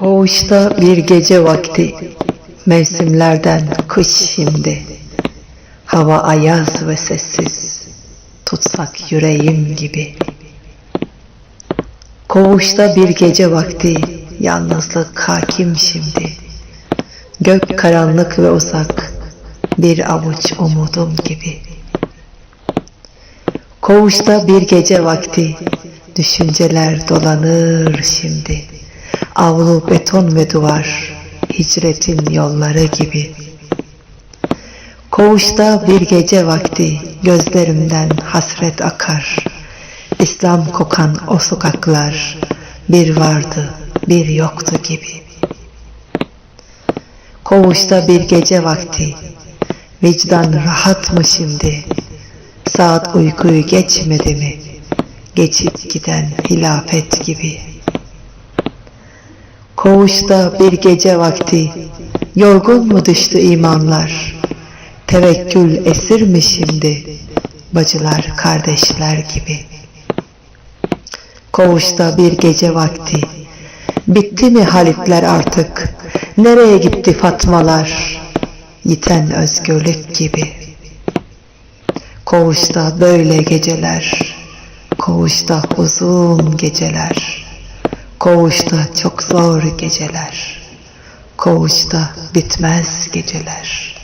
Koğuşta bir gece vakti, mevsimlerden kış şimdi. Hava ayaz ve sessiz, tutsak yüreğim gibi. Koğuşta bir gece vakti, yalnızlık hakim şimdi. Gök karanlık ve uzak, bir avuç umudum gibi. Koğuşta bir gece vakti, düşünceler dolanır şimdi. Avlu beton ve duvar, hicretin yolları gibi. Koğuşta bir gece vakti, gözlerimden hasret akar. İslam kokan o sokaklar, bir vardı, bir yoktu gibi. Koğuşta bir gece vakti, vicdan rahat mı şimdi? Saat uykuyu geçmedi mi? Geçip giden hilafet gibi. Koğuşta bir gece vakti, yorgun mu düştü imanlar? Tevekkül esir mi şimdi? Bacılar, kardeşler gibi. Koğuşta bir gece vakti, bitti mi halitler artık? Nereye gitti Fatmalar? Yiten özgürlük gibi. Koğuşta böyle geceler, koğuşta uzun geceler, koğuşta çok zor geceler, koğuşta bitmez geceler.